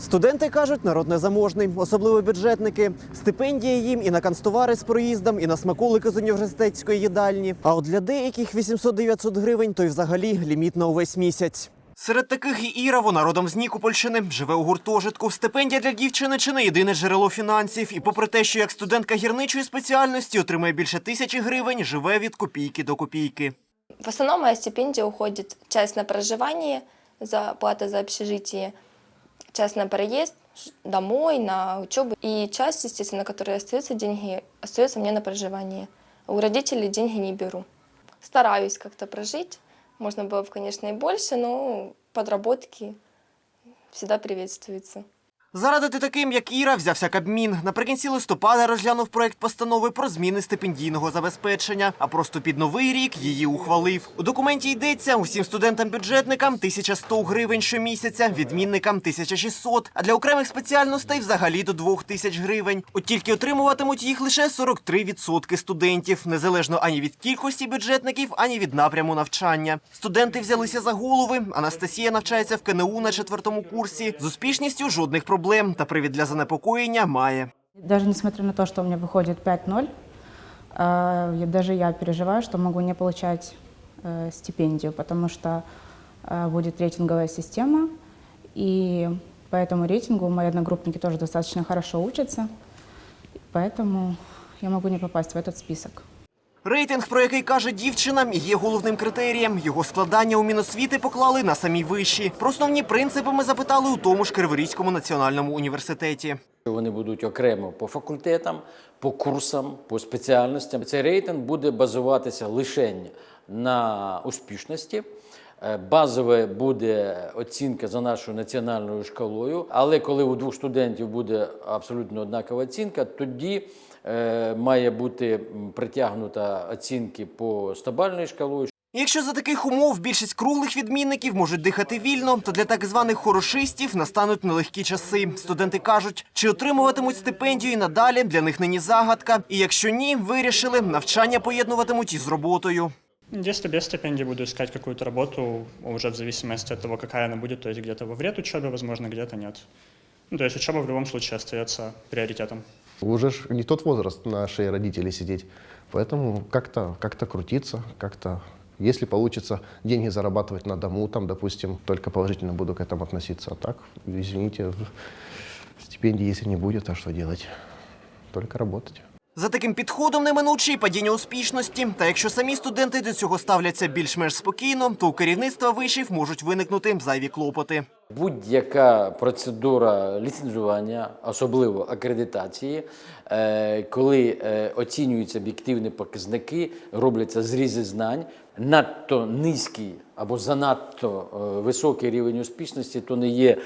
Студенти кажуть, народ незаможний, особливо бюджетники. Стипендії їм і на канцтовари з проїздом, і на смаколики з університетської їдальні. А от для деяких 800-900 гривень то й взагалі ліміт на увесь місяць. Серед таких і Іра, вона родом з Нікопольщини, живе у гуртожитку. Стипендія для дівчини чи не єдине джерело фінансів. І попри те, що як студентка гірничої спеціальності отримує більше тисячі гривень, живе від копійки до копійки. В основном моя стипендия уходит часть на проживание, за плата за общежитие, часть на проезд ш- домой, на учебу. И часть, естественно, которая остается деньги, остается мне на проживание. У родителей деньги не беру. Стараюсь как-то прожить. Можно было бы, конечно, и больше, но подработки всегда приветствуются. Зарадити таким, як Іра, взявся Кабмін. Наприкінці листопада розглянув проект постанови про зміни стипендійного забезпечення, а просто під новий рік її ухвалив. У документі йдеться усім студентам-бюджетникам 1100 гривень щомісяця, відмінникам 1600, а для окремих спеціальностей взагалі до 2000 гривень. От тільки отримуватимуть їх лише 43% студентів, незалежно ані від кількості бюджетників, ані від напряму навчання. Студенти взялися за голови. Анастасія навчається в КНУ на четвертому курсі. З успішністю жодних проблем та привід для занепокоєння має. Даже несмотря на то, что у меня выходит 5-0, э, я- даже я переживаю, что могу не получать э, стипендию, потому что э, будет рейтинговая система, и по этому рейтингу мои одногруппники тоже достаточно хорошо учатся, поэтому я могу не попасть в этот список. Рейтинг, про який каже дівчина, є головним критерієм. Його складання у Міносвіти поклали на самі вищі. Про основні принципи ми запитали у тому ж Криворізькому національному університеті. Вони будуть окремо по факультетам, по курсам, по спеціальностям. Цей рейтинг буде базуватися лише на успішності. Е, Базове буде оцінка за нашою національною шкалою, але коли у двох студентів буде абсолютно однакова оцінка, тоді е, має бути притягнута оцінки по стобальною шкалою, Якщо за таких умов більшість круглих відмінників можуть дихати вільно, то для так званих хорошистів настануть нелегкі часи. Студенти кажуть, чи отримуватимуть стипендію і надалі для них нині загадка. І якщо ні, вирішили, навчання поєднуватимуть із роботою. Если без стипендии буду искать какую-то работу, уже в зависимости от того, какая она будет, то есть где-то во вред учебе, возможно, где-то нет. Ну, то есть учеба в любом случае остается приоритетом. Уже не тот возраст на шее родителей сидеть. Поэтому как-то как крутиться, как-то, если получится деньги зарабатывать на дому, там, допустим, только положительно буду к этому относиться. А так, извините, стипендии если не будет, а что делать? Только работать. За таким підходом неминуче і падіння успішності. Та якщо самі студенти до цього ставляться більш-менш спокійно, то у керівництва вишів можуть виникнути зайві клопоти. Будь-яка процедура ліцензування, особливо акредитації, е, коли е, оцінюються об'єктивні показники, робляться зрізи знань, надто низький або занадто е, високий рівень успішності, то не є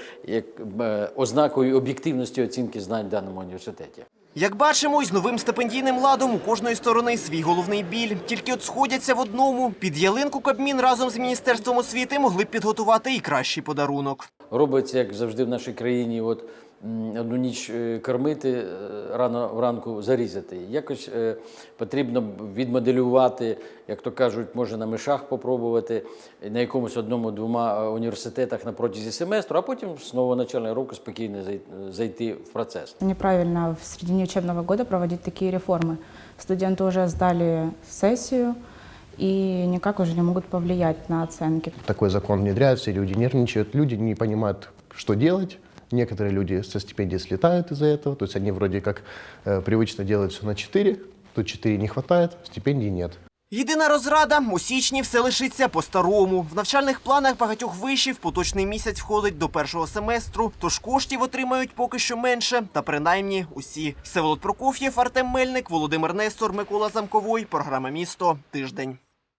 ознакою об'єктивності оцінки знань в даному університеті. Як бачимо, із новим стипендійним ладом у кожної сторони свій головний біль. Тільки от сходяться в одному. Під ялинку Кабмін разом з міністерством освіти могли б підготувати і кращий подарунок. Робиться, як завжди в нашій країні, от одну ніч е, кормити, е, рано вранку зарізати. Якось е, потрібно відмоделювати, як то кажуть, може на мишах попробувати на якомусь одному-двома університетах на протязі семестру, а потім з нового начального року спокійно зай- зайти в процес. Неправильно в середине учебного года проводить такие реформы. Студенты уже сдали сессию и никак уже не могут повлиять на оценки. Такой закон внедряется, и люди нервничают, люди не понимают, что делать. Некоторые люди со стипендии слетают из-за этого, то есть они вроде как э, привычно делают все на 4, тут 4 не хватает, стипендий нет. Єдина розрада у січні все лишиться по-старому. В навчальних планах багатьох вишів поточний місяць входить до першого семестру, тож коштів отримають поки що менше, та принаймні усі. Всеволод Прокоф'єв, Артем Мельник, Володимир Нестор, Микола Замковой. Програма місто тиждень.